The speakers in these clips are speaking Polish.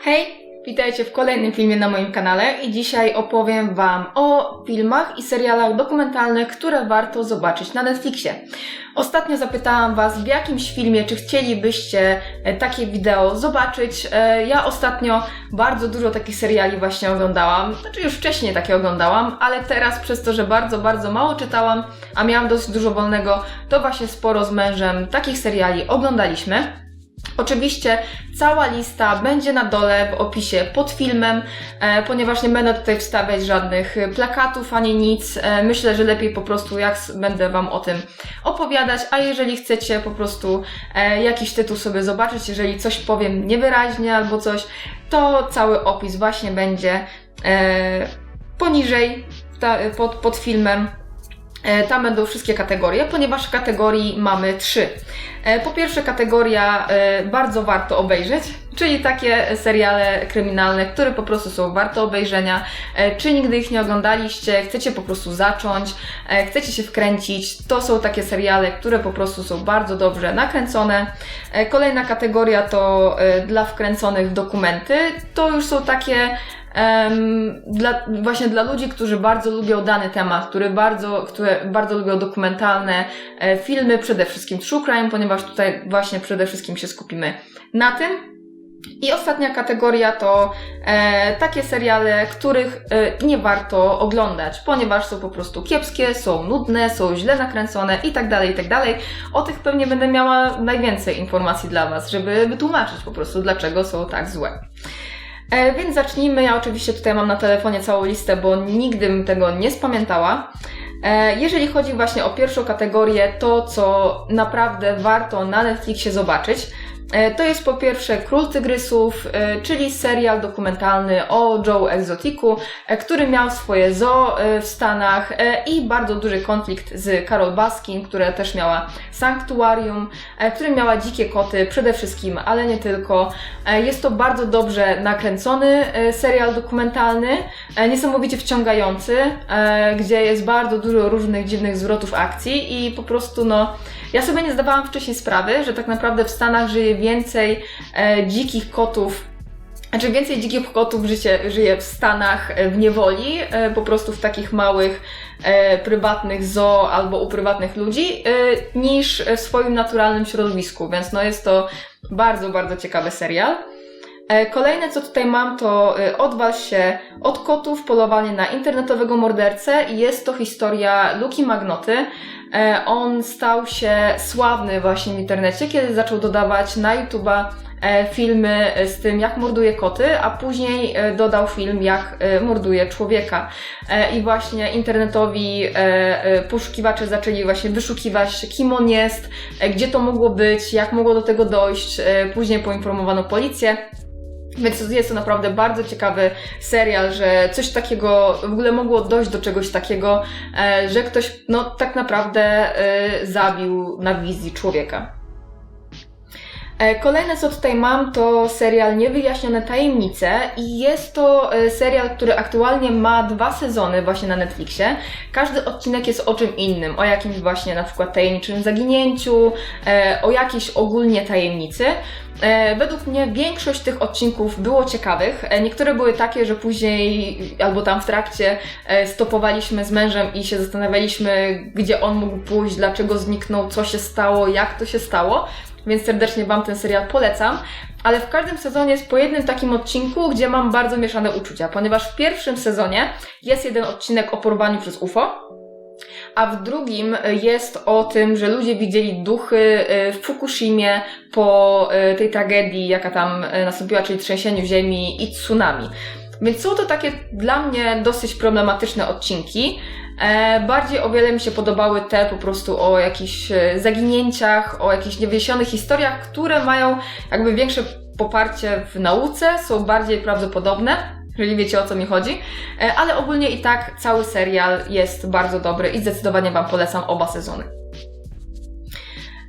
Hej, witajcie w kolejnym filmie na moim kanale i dzisiaj opowiem Wam o filmach i serialach dokumentalnych, które warto zobaczyć na Netflixie. Ostatnio zapytałam Was, w jakimś filmie, czy chcielibyście e, takie wideo zobaczyć. E, Ja ostatnio bardzo dużo takich seriali właśnie oglądałam. Znaczy już wcześniej takie oglądałam, ale teraz przez to, że bardzo, bardzo mało czytałam, a miałam dosyć dużo wolnego, to właśnie sporo z mężem takich seriali oglądaliśmy. Oczywiście cała lista będzie na dole w opisie pod filmem, e, ponieważ nie będę tutaj wstawiać żadnych plakatów ani nic. E, myślę, że lepiej po prostu jak będę Wam o tym opowiadać, a jeżeli chcecie po prostu e, jakiś tytuł sobie zobaczyć, jeżeli coś powiem niewyraźnie albo coś, to cały opis właśnie będzie poniżej, pod, pod filmem. E, Tam będą wszystkie kategorie, ponieważ kategorii mamy trzy. E, Po pierwsze, kategoria e, bardzo warto obejrzeć, czyli takie seriale kryminalne, które po prostu są warte obejrzenia. Czy nigdy ich nie oglądaliście, chcecie po prostu zacząć, chcecie się wkręcić, to są takie seriale, które po prostu są bardzo dobrze nakręcone. Kolejna kategoria to dla wkręconych dokumenty. To już są takie Em, dla, właśnie dla ludzi, którzy bardzo lubią dany temat, który bardzo, które bardzo lubią dokumentalne e, filmy, przede wszystkim true crime, ponieważ tutaj właśnie przede wszystkim się skupimy na tym. I ostatnia kategoria to e, takie seriale, których e, nie warto oglądać, ponieważ są po prostu kiepskie, są nudne, są źle nakręcone i tak dalej, i tak. O tych pewnie będę miała najwięcej informacji dla Was, żeby wytłumaczyć po prostu, dlaczego są tak złe. E, więc zacznijmy. Ja oczywiście tutaj mam na telefonie całą listę, bo nigdy bym tego nie spamiętała. E, jeżeli chodzi właśnie o pierwszą kategorię, to co naprawdę warto na Netflixie zobaczyć, to jest po pierwsze Król Tygrysów, e, czyli serial dokumentalny o Joe Exoticu, e, który miał swoje zoo e, w Stanach e, i bardzo duży konflikt z Carol Baskin, która też miała sanktuarium, e, który miała dzikie koty przede wszystkim, ale nie tylko. E, Jest to bardzo dobrze nakręcony e, serial dokumentalny, e, niesamowicie wciągający, e, gdzie jest bardzo dużo różnych dziwnych zwrotów akcji i po prostu no, ja sobie nie zdawałam wcześniej sprawy, że tak naprawdę w Stanach żyje więcej e, dzikich kotów znaczy więcej dzikich kotów życie, żyje w Stanach e, w niewoli, e, po prostu w takich małych, e, prywatnych zoo albo u prywatnych ludzi, e, niż w swoim naturalnym środowisku, więc no jest to bardzo, bardzo ciekawy serial. E, Kolejne, co tutaj mam, to e, Odwal się od kotów, polowanie na internetowego mordercę i jest to historia Luki Magnoty. E, On stał się sławny właśnie w internecie, kiedy zaczął dodawać na YouTube'a e, filmy z tym, jak morduje koty, a później e, dodał film, jak morduje człowieka. I właśnie internetowi poszukiwacze zaczęli właśnie wyszukiwać, kim on jest, gdzie to mogło być, jak mogło do tego dojść. Później poinformowano policję. Więc jest to naprawdę bardzo ciekawy serial, że coś takiego w ogóle mogło dojść do czegoś takiego, e, że ktoś no tak naprawdę e, zabił na wizji człowieka. E, Kolejne, co tutaj mam, to serial Niewyjaśnione Tajemnice i jest to e, serial, który aktualnie ma dwa sezony właśnie na Netflixie. Każdy odcinek jest o czym innym, o jakimś właśnie na przykład tajemniczym zaginięciu, e, o jakiejś ogólnie tajemnicy. Według mnie większość tych odcinków było ciekawych. Niektóre były takie, że później albo tam w trakcie stopowaliśmy z mężem i się zastanawialiśmy, gdzie on mógł pójść, dlaczego zniknął, co się stało, jak to się stało. Więc serdecznie Wam ten serial polecam. Ale w każdym sezonie jest po jednym takim odcinku, gdzie mam bardzo mieszane uczucia, ponieważ w pierwszym sezonie jest jeden odcinek o porwaniu przez UFO, a w drugim jest o tym, że ludzie widzieli duchy y, w Fukushimie po y, tej tragedii, jaka tam y, nastąpiła, czyli trzęsieniu ziemi i tsunami. Więc są to takie dla mnie dosyć problematyczne odcinki. E, bardziej o wiele mi się podobały te po prostu o jakichś e, zaginięciach, o jakichś niewiesionych historiach, które mają jakby większe poparcie w nauce, są bardziej prawdopodobne, jeżeli wiecie o co mi chodzi. E, ale ogólnie i tak cały serial jest bardzo dobry i zdecydowanie Wam polecam oba sezony.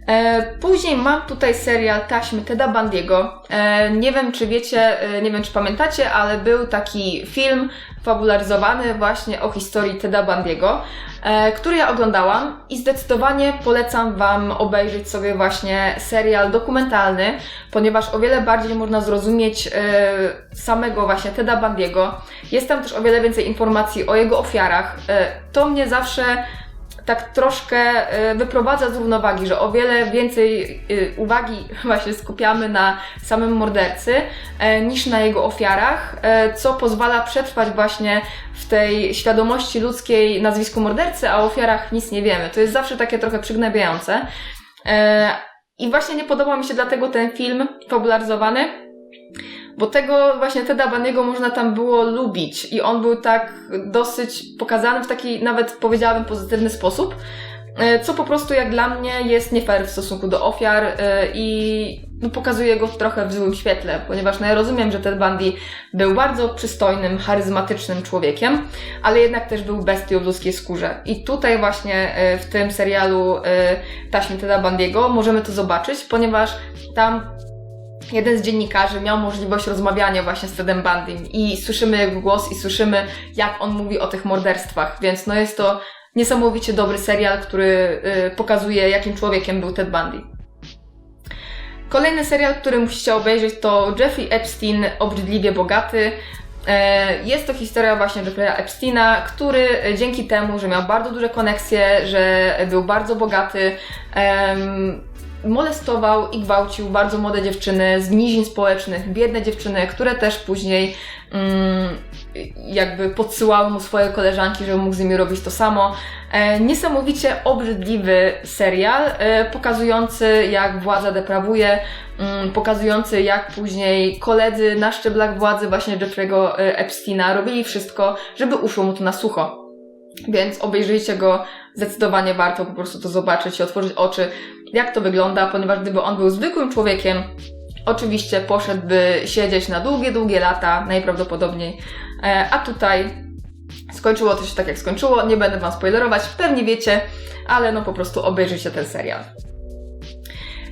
E, później mam tutaj serial Taśmy Teda Bandiego. E, nie wiem, czy wiecie, e, nie wiem, czy pamiętacie, ale był taki film fabularyzowany właśnie o historii Teda Bandiego, który ja oglądałam i zdecydowanie polecam Wam obejrzeć sobie właśnie serial dokumentalny, ponieważ o wiele bardziej można zrozumieć samego właśnie Teda Bandiego. Jest tam też o wiele więcej informacji o jego ofiarach. To mnie zawsze tak troszkę y, wyprowadza z równowagi, że o wiele więcej y, uwagi właśnie skupiamy na samym mordercy e, niż na jego ofiarach, e, co pozwala przetrwać właśnie w tej świadomości ludzkiej nazwisku mordercy, a o ofiarach nic nie wiemy. To jest zawsze takie trochę przygnębiające. E, I właśnie nie podobał mi się dlatego ten film fabularyzowany, bo tego właśnie Teda Baniego można tam było lubić i on był tak dosyć pokazany w taki nawet powiedziałabym pozytywny sposób, e, co po prostu jak dla mnie jest nie fair w stosunku do ofiar e, i no, pokazuje go trochę w złym świetle, ponieważ no ja rozumiem, że Ted Bundy był bardzo przystojnym, charyzmatycznym człowiekiem, ale jednak też był bestią w ludzkiej skórze. I tutaj właśnie e, w tym serialu Taśmy Teda Bundy'ego możemy to zobaczyć, ponieważ tam jeden z dziennikarzy miał możliwość rozmawiania właśnie z Tedem Bandym i słyszymy jego głos i słyszymy, jak on mówi o tych morderstwach, więc no jest to niesamowicie dobry serial, który y, pokazuje, jakim człowiekiem był Ted Bundy. Kolejny serial, który musicie obejrzeć to Jeffrey Epstein, Obrzydliwie Bogaty. E, jest to historia właśnie Jeffrey'a Epsteina, który dzięki temu, że miał bardzo duże koneksje, że był bardzo bogaty, molestował i gwałcił bardzo młode dziewczyny z nizin społecznych, biedne dziewczyny, które też później mm, jakby podsyłały mu swoje koleżanki, żeby mógł z nimi robić to samo. E, niesamowicie obrzydliwy serial, e, pokazujący jak władza deprawuje, mm, pokazujący jak później koledzy na szczeblach władzy właśnie Jeffrey'ego e, Epsteina robili wszystko, żeby uszło mu to na sucho. Więc obejrzyjcie go, zdecydowanie warto po prostu to zobaczyć i otworzyć oczy jak to wygląda, ponieważ gdyby on był zwykłym człowiekiem, oczywiście poszedłby siedzieć na długie, długie lata, najprawdopodobniej. E, a tutaj skończyło to się tak, jak skończyło. Nie będę Wam spoilerować, pewnie wiecie, ale no po prostu obejrzyjcie ten serial.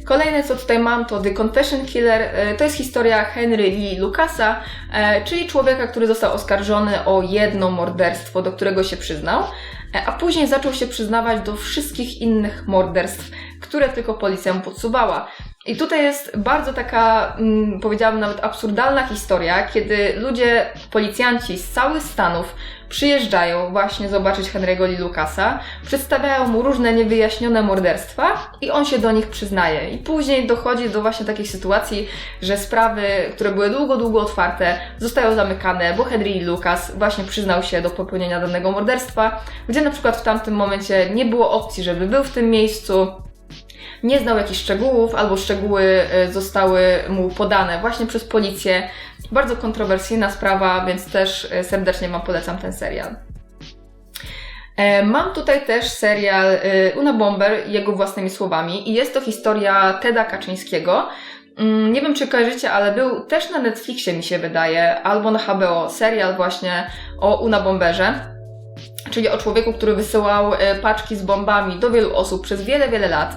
Kolejne, co tutaj mam, to The Confession Killer. E, to jest historia Henry Lee Lucasa, e, czyli człowieka, który został oskarżony o jedno morderstwo, do którego się przyznał, a później zaczął się przyznawać do wszystkich innych morderstw, które tylko policja mu podsuwała. I tutaj jest bardzo taka, mm, powiedziałabym nawet absurdalna historia, kiedy ludzie, policjanci z całych Stanów przyjeżdżają właśnie zobaczyć Henry'ego Lee Lucasa, przedstawiają mu różne niewyjaśnione morderstwa i on się do nich przyznaje. I później dochodzi do właśnie takiej sytuacji, że sprawy, które były długo, długo otwarte, zostają zamykane, bo Henry Lee Lucas właśnie przyznał się do popełnienia danego morderstwa, gdzie na przykład w tamtym momencie nie było opcji, żeby był w tym miejscu, nie znał jakichś szczegółów, albo szczegóły e, zostały mu podane właśnie przez policję. Bardzo kontrowersyjna sprawa, więc też e, serdecznie Wam polecam ten serial. E, mam tutaj też serial Una Bomber, jego własnymi słowami, i jest to historia Teda Kaczyńskiego. Mm, nie wiem, czy kojarzycie, ale był też na Netflixie, mi się wydaje, albo na HBO, serial właśnie o Una Bomberze, czyli o człowieku, który wysyłał paczki z bombami do wielu osób przez wiele, wiele lat.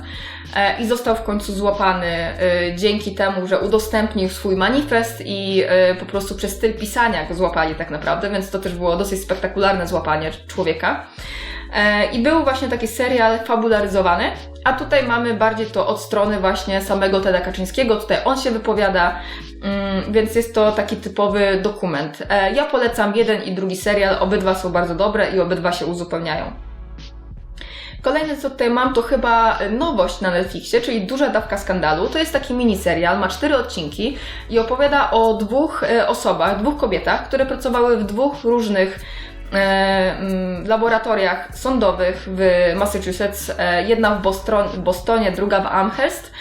E, i został w końcu złapany e, dzięki temu, że udostępnił swój manifest i e, po prostu przez styl pisania go złapali tak naprawdę, więc to też było dosyć spektakularne złapanie człowieka. I był właśnie taki serial fabularyzowany, a tutaj mamy bardziej to od strony właśnie samego Teda Kaczyńskiego. Tutaj on się wypowiada, mm, więc jest to taki typowy dokument. Ja polecam jeden i drugi serial, obydwa są bardzo dobre i obydwa się uzupełniają. Kolejne, co tutaj mam, to chyba nowość na Netflixie, czyli Duża Dawka Skandalu. To jest taki miniserial, ma cztery odcinki i opowiada o dwóch e, osobach, dwóch kobietach, które pracowały w dwóch różnych e, mm, laboratoriach sądowych w Massachusetts. E, jedna w Bostonie, druga w Amherst.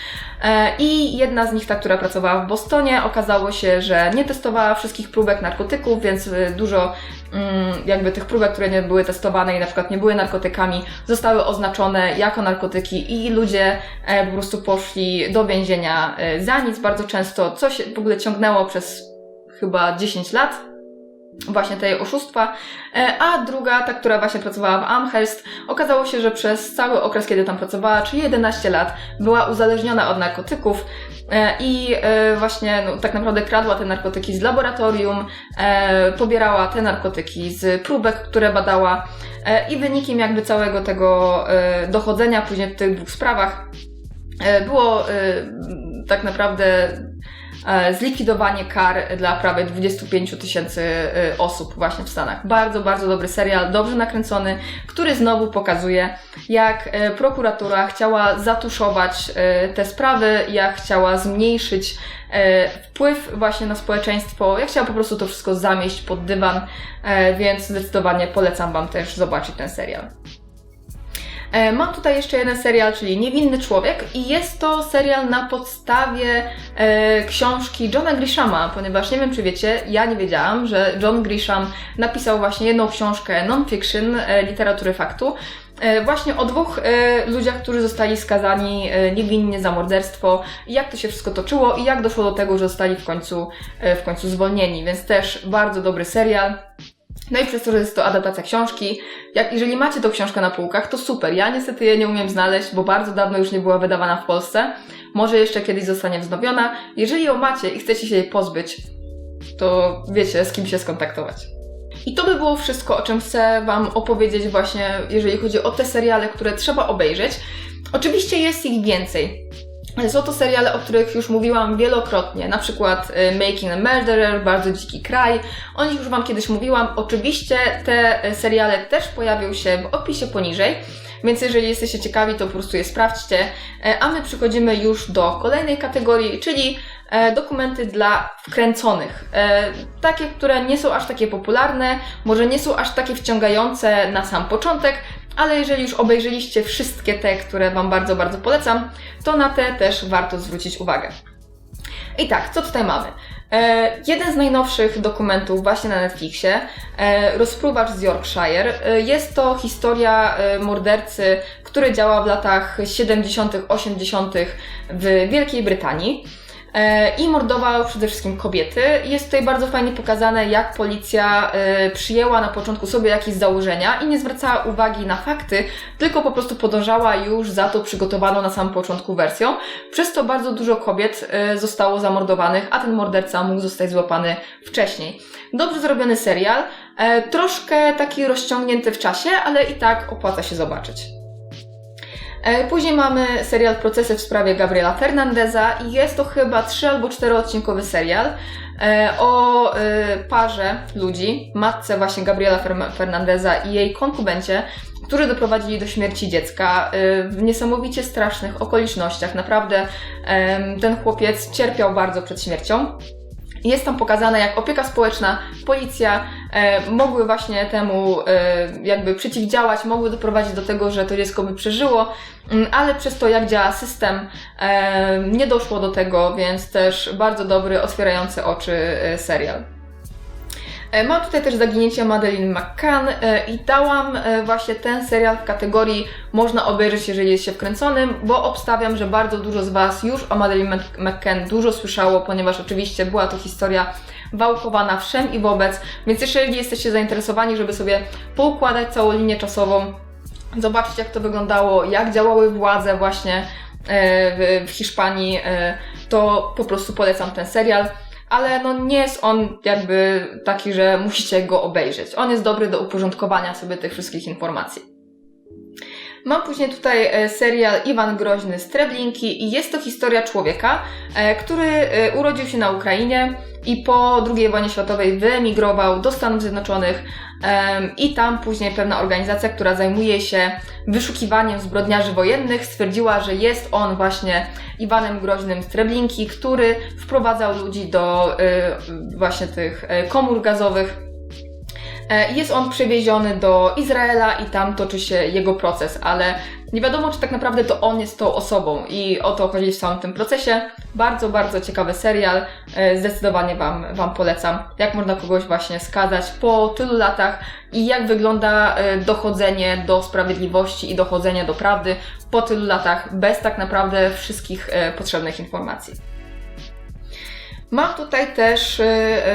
E, I jedna z nich, ta, która pracowała w Bostonie, okazało się, że nie testowała wszystkich próbek narkotyków, więc e, dużo mm, jakby tych próbek, które nie były testowane i na przykład nie były narkotykami, zostały oznaczone jako narkotyki i ludzie e, po prostu poszli do więzienia za nic. Bardzo często, co się w ogóle ciągnęło przez chyba 10 lat właśnie tej oszustwa, E, a druga, ta, która właśnie pracowała w Amherst, okazało się, że przez cały okres, kiedy tam pracowała, czyli 11 lat, była uzależniona od narkotyków e, i e, właśnie no, tak naprawdę kradła te narkotyki z laboratorium, pobierała te narkotyki z próbek, które badała i wynikiem jakby całego tego dochodzenia później w tych dwóch sprawach było tak naprawdę zlikwidowanie kar dla prawie 25 tysięcy e, osób właśnie w Stanach. Bardzo, bardzo dobry serial, dobrze nakręcony, który znowu pokazuje, jak e, prokuratura chciała zatuszować te sprawy, jak chciała zmniejszyć wpływ właśnie na społeczeństwo, jak chciała po prostu to wszystko zamieść pod dywan, więc zdecydowanie polecam Wam też zobaczyć ten serial. E, mam tutaj jeszcze jeden serial, czyli Niewinny Człowiek i jest to serial na podstawie e, książki Johna Grishama, ponieważ nie wiem czy wiecie, ja nie wiedziałam, że John Grisham napisał właśnie jedną książkę non-fiction e, literatury faktu, e, właśnie o dwóch e, ludziach, którzy zostali skazani e, niewinnie za morderstwo, jak to się wszystko toczyło i jak doszło do tego, że zostali w końcu, w końcu zwolnieni, więc też bardzo dobry serial. No i przez to, że jest to adaptacja książki, jak, jeżeli macie tą książkę na półkach, to super. Ja niestety jej nie umiem znaleźć, bo bardzo dawno już nie była wydawana w Polsce. Może jeszcze kiedyś zostanie wznowiona. Jeżeli ją macie i chcecie się jej pozbyć, to wiecie, z kim się skontaktować. I to by było wszystko, o czym chcę Wam opowiedzieć właśnie, jeżeli chodzi o te seriale, które trzeba obejrzeć. Oczywiście jest ich więcej. Są to seriale, o których już mówiłam wielokrotnie, na przykład y, Making a Murderer, Bardzo Dziki Kraj. O nich już Wam kiedyś mówiłam. Oczywiście te y, seriale też pojawią się w opisie poniżej, więc jeżeli jesteście ciekawi, to po prostu je sprawdźcie. E, a my przychodzimy już do kolejnej kategorii, czyli e, dokumenty dla wkręconych. E, takie, które nie są aż takie popularne, może nie są aż takie wciągające na sam początek, ale jeżeli już obejrzeliście wszystkie te, które Wam bardzo, bardzo polecam, to na te też warto zwrócić uwagę. I tak, co tutaj mamy? E, jeden z najnowszych dokumentów właśnie na Netflixie, e, Rozpruwacz z Yorkshire. E, jest to historia e, mordercy, który działa w latach 70., 80. w Wielkiej Brytanii. E, i mordował przede wszystkim kobiety. Jest tutaj bardzo fajnie pokazane, jak policja e, przyjęła na początku sobie jakieś założenia i nie zwracała uwagi na fakty, tylko po prostu podążała już za to przygotowaną na samym początku wersją. Przez to bardzo dużo kobiet e, zostało zamordowanych, a ten morderca mógł zostać złapany wcześniej. Dobrze zrobiony serial, troszkę taki rozciągnięty w czasie, ale i tak opłaca się zobaczyć. E, później mamy serial Procesy w sprawie Gabriela Fernandeza i jest to chyba 3 albo 4 odcinkowy serial e, o e, parze ludzi, matce właśnie Gabriela Fernandeza i jej konkubencie, którzy doprowadzili do śmierci dziecka w niesamowicie strasznych okolicznościach. Naprawdę ten chłopiec cierpiał bardzo przed śmiercią. Jest tam pokazane, jak opieka społeczna, policja e, mogły właśnie temu e, jakby przeciwdziałać, mogły doprowadzić do tego, że to dziecko by przeżyło, mm, ale przez to, jak działa system, e, nie doszło do tego, więc też bardzo dobry, otwierający oczy e, serial. E, mam tutaj też zaginięcie Madeline McCann e, i dałam e, właśnie ten serial w kategorii można obejrzeć, jeżeli jest się wkręconym, bo obstawiam, że bardzo dużo z Was już o Madeline McCann dużo słyszało, ponieważ oczywiście była to historia wałkowana wszem i wobec, więc jeżeli jesteście zainteresowani, żeby sobie poukładać całą linię czasową, zobaczyć jak to wyglądało, jak działały władze właśnie w Hiszpanii, to po prostu polecam ten serial ale no nie jest on jakby taki, że musicie go obejrzeć. On jest dobry do uporządkowania sobie tych wszystkich informacji. Mam później tutaj e, serial Iwan Groźny z Treblinki i jest to historia człowieka, e, który e, urodził się na Ukrainie i po II wojnie światowej wyemigrował do Stanów Zjednoczonych i tam później pewna organizacja, która zajmuje się wyszukiwaniem zbrodniarzy wojennych, stwierdziła, że jest on właśnie Iwanem Groźnym z Treblinki, który wprowadzał ludzi do właśnie tych komór gazowych jest on przewieziony do Izraela i tam toczy się jego proces, ale nie wiadomo, czy tak naprawdę to on jest tą osobą i o to chodzi w całym tym procesie. Bardzo, bardzo ciekawy serial. E, zdecydowanie Wam, Wam polecam, jak można kogoś właśnie skazać po tylu latach i jak wygląda e, dochodzenie do sprawiedliwości i dochodzenie do prawdy po tylu latach bez tak naprawdę wszystkich potrzebnych informacji. Mam tutaj też y,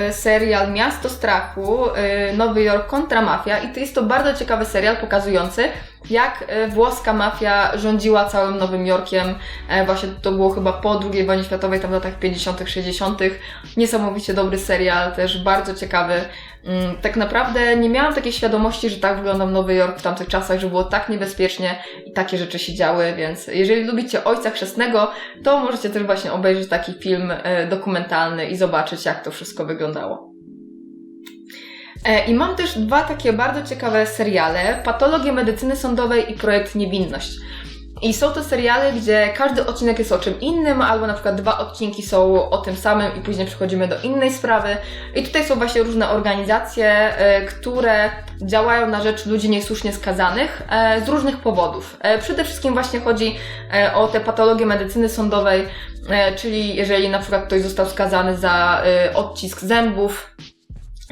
y, serial Miasto Strachu, y, Nowy Jork kontra Mafia i to jest to bardzo ciekawy serial pokazujący, jak włoska mafia rządziła całym Nowym Jorkiem. E, właśnie to było chyba po II wojnie światowej, tam w latach 50., 60. Niesamowicie dobry serial, też bardzo ciekawy. Mm, Tak naprawdę nie miałam takiej świadomości, że tak wyglądał Nowy Jork w tamtych czasach, że było tak niebezpiecznie i takie rzeczy się działy, więc jeżeli lubicie Ojca Chrzestnego, to możecie też właśnie obejrzeć taki film e, dokumentalny i zobaczyć, jak to wszystko wyglądało. E, I mam też dwa takie bardzo ciekawe seriale: Patologie medycyny sądowej i Projekt Niewinność. I są to seriale, gdzie każdy odcinek jest o czym innym, albo na przykład dwa odcinki są o tym samym i później przechodzimy do innej sprawy. I tutaj są właśnie różne organizacje, e, które działają na rzecz ludzi niesłusznie skazanych e, z różnych powodów. E, Przede wszystkim właśnie chodzi o te patologie medycyny sądowej, czyli jeżeli na przykład ktoś został skazany za odcisk zębów,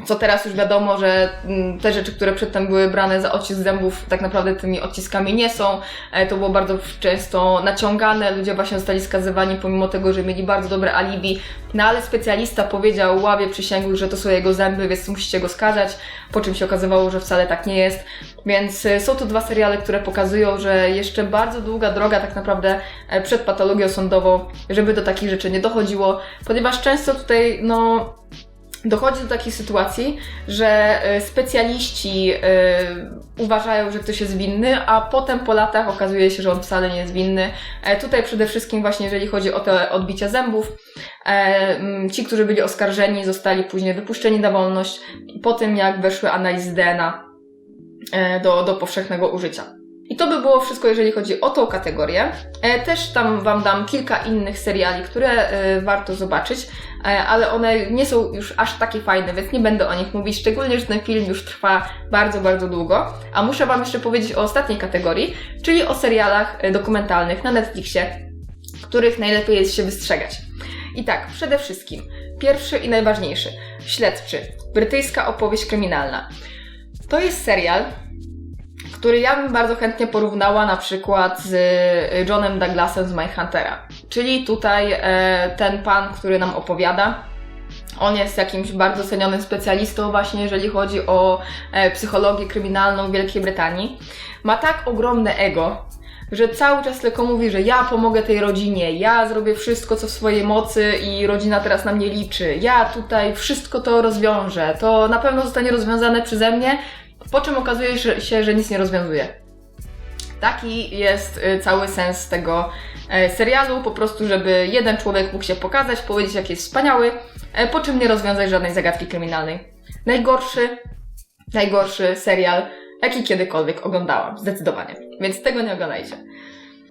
co teraz już wiadomo, że mm, te rzeczy, które przedtem były brane za odcisk zębów, tak naprawdę tymi odciskami nie są. E, To było bardzo często naciągane, ludzie właśnie zostali skazywani pomimo tego, że mieli bardzo dobre alibi. No ale specjalista powiedział ławie przysięgłych, że to są jego zęby, więc musicie go skazać, po czym się okazywało, że wcale tak nie jest. Więc e, są to dwa seriale, które pokazują, że jeszcze bardzo długa droga tak naprawdę e, przed patologią sądową, żeby do takich rzeczy nie dochodziło, ponieważ często tutaj, no, dochodzi do takiej sytuacji, że e, specjaliści e, uważają, że ktoś jest winny, a potem po latach okazuje się, że on wcale nie jest winny. E, Tutaj przede wszystkim właśnie jeżeli chodzi o te odbicia zębów, ci, którzy byli oskarżeni, zostali później wypuszczeni na wolność po tym, jak weszły analizy DNA do, do powszechnego użycia. I to by było wszystko, jeżeli chodzi o tą kategorię. E, Też tam Wam dam kilka innych seriali, które e, warto zobaczyć, e, ale one nie są już aż takie fajne, więc nie będę o nich mówić, szczególnie, że ten film już trwa bardzo, bardzo długo. A muszę Wam jeszcze powiedzieć o ostatniej kategorii, czyli o serialach dokumentalnych na Netflixie, których najlepiej jest się wystrzegać. I tak, przede wszystkim, pierwszy i najważniejszy, Śledczy, brytyjska opowieść kryminalna. To jest serial, który ja bym bardzo chętnie porównała na przykład z y, Johnem Douglasem z Mindhuntera. Czyli tutaj e, ten pan, który nam opowiada, on jest jakimś bardzo cenionym specjalistą właśnie, jeżeli chodzi o e, psychologię kryminalną w Wielkiej Brytanii. Ma tak ogromne ego, że cały czas tylko mówi, że ja pomogę tej rodzinie, ja zrobię wszystko, co w swojej mocy i rodzina teraz na mnie liczy. Ja tutaj wszystko to rozwiążę. To na pewno zostanie rozwiązane przeze mnie, po czym okazuje się, że nic nie rozwiązuje. Taki jest y, cały sens tego e, serialu, po prostu, żeby jeden człowiek mógł się pokazać, powiedzieć, jak jest wspaniały, e, po czym nie rozwiązać żadnej zagadki kryminalnej. Najgorszy, najgorszy serial, jaki kiedykolwiek oglądałam, zdecydowanie. Więc tego nie oglądajcie.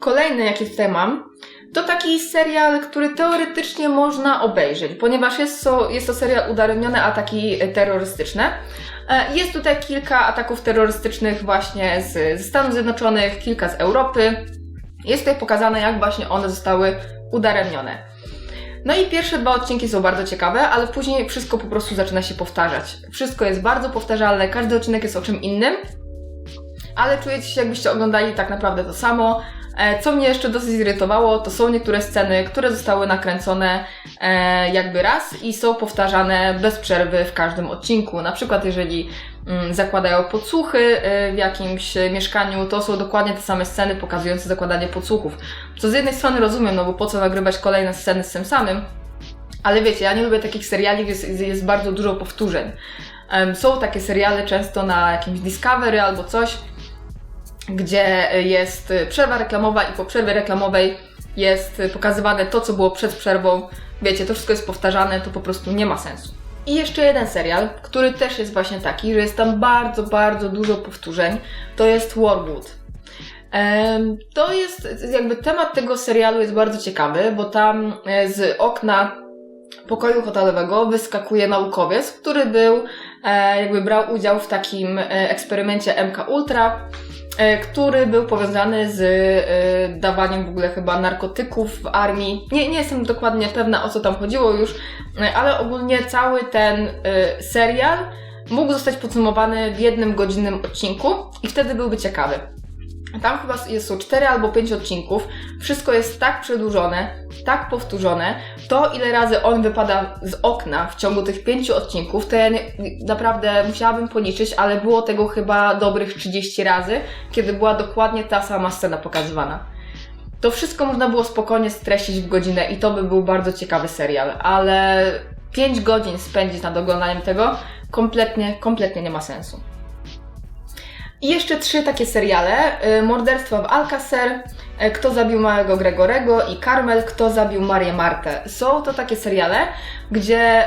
Kolejny, jaki tutaj mam, to taki serial, który teoretycznie można obejrzeć, ponieważ jest to, jest to serial udaremnione ataki terrorystyczne. E, Jest tutaj kilka ataków terrorystycznych właśnie z, ze Stanów Zjednoczonych, kilka z Europy. Jest tutaj pokazane, jak właśnie one zostały udaremnione. No i pierwsze dwa odcinki są bardzo ciekawe, ale później wszystko po prostu zaczyna się powtarzać. Wszystko jest bardzo powtarzalne, każdy odcinek jest o czym innym, ale czujecie się jakbyście oglądali tak naprawdę to samo. E, Co mnie jeszcze dosyć zirytowało, to są niektóre sceny, które zostały nakręcone e, jakby raz i są powtarzane bez przerwy w każdym odcinku. Na przykład jeżeli mm, zakładają podsłuchy e, w jakimś mieszkaniu, to są dokładnie te same sceny pokazujące zakładanie podsłuchów. Co z jednej strony rozumiem, no bo po co nagrywać kolejne sceny z tym samym, ale wiecie, ja nie lubię takich seriali, gdzie jest, jest bardzo dużo powtórzeń. Są takie seriale często na jakimś Discovery albo coś, gdzie jest przerwa reklamowa i po przerwie reklamowej jest pokazywane to, co było przed przerwą. Wiecie, to wszystko jest powtarzane, to po prostu nie ma sensu. I jeszcze jeden serial, który też jest właśnie taki, że jest tam bardzo, bardzo dużo powtórzeń, to jest Warwood. To jest jakby temat tego serialu jest bardzo ciekawy, bo tam e, z okna pokoju hotelowego wyskakuje naukowiec, który był, e, jakby brał udział w takim e, eksperymencie MK Ultra, który był powiązany z e, dawaniem w ogóle chyba narkotyków w armii. Nie, nie jestem dokładnie pewna o co tam chodziło już, e, ale ogólnie cały ten e, serial mógł zostać podsumowany w jednym godzinnym odcinku i wtedy byłby ciekawy. Tam chyba są 4 albo 5 odcinków. Wszystko jest tak przedłużone, tak powtórzone. To, ile razy on wypada z okna w ciągu tych 5 odcinków, to ja nie, naprawdę musiałabym policzyć, ale było tego chyba dobrych 30 razy, kiedy była dokładnie ta sama scena pokazywana. To wszystko można było spokojnie streścić w godzinę i to by był bardzo ciekawy serial, ale 5 godzin spędzić nad oglądaniem tego kompletnie, kompletnie nie ma sensu. I jeszcze trzy takie seriale. y, Morderstwa w Alcacer, y, Kto zabił małego Gregorego i Carmel, Kto zabił Marię Martę. Są to takie seriale, gdzie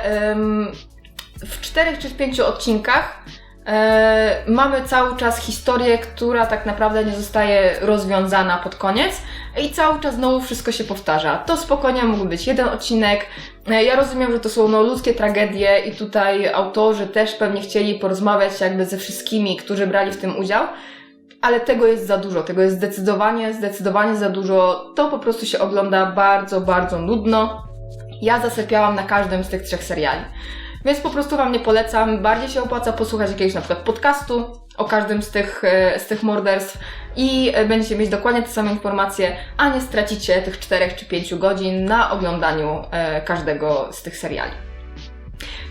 w czterech czy w pięciu odcinkach e, mamy cały czas historię, która tak naprawdę nie zostaje rozwiązana pod koniec i cały czas znowu wszystko się powtarza. To spokojnie mógł być jeden odcinek. E, Ja rozumiem, że to są no, ludzkie tragedie i tutaj autorzy też pewnie chcieli porozmawiać jakby ze wszystkimi, którzy brali w tym udział, ale tego jest za dużo, tego jest zdecydowanie, zdecydowanie za dużo. To po prostu się ogląda bardzo, bardzo nudno. Ja zasypiałam na każdym z tych trzech seriali. Więc po prostu Wam nie polecam. Bardziej się opłaca posłuchać jakiegoś na przykład podcastu o każdym z tych, e, z tych morderstw i e, będziecie mieć dokładnie te same informacje, a nie stracicie tych 4 czy 5 godzin na oglądaniu e, każdego z tych seriali.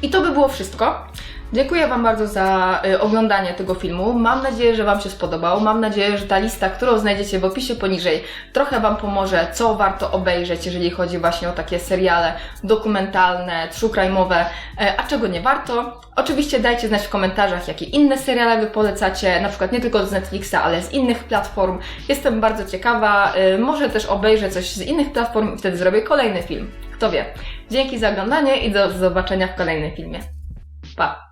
I to by było wszystko. Dziękuję Wam bardzo za y, oglądanie tego filmu. Mam nadzieję, że Wam się spodobał. Mam nadzieję, że ta lista, którą znajdziecie w opisie poniżej, trochę Wam pomoże, co warto obejrzeć, jeżeli chodzi właśnie o takie seriale dokumentalne, true crime'owe, e, a czego nie warto. Oczywiście dajcie znać w komentarzach, jakie inne seriale Wy polecacie, na przykład nie tylko z Netflixa, ale z innych platform. Jestem bardzo ciekawa. y, Może też obejrzę coś z innych platform i wtedy zrobię kolejny film. Kto wie. Dzięki za oglądanie i do zobaczenia w kolejnym filmie. Pa!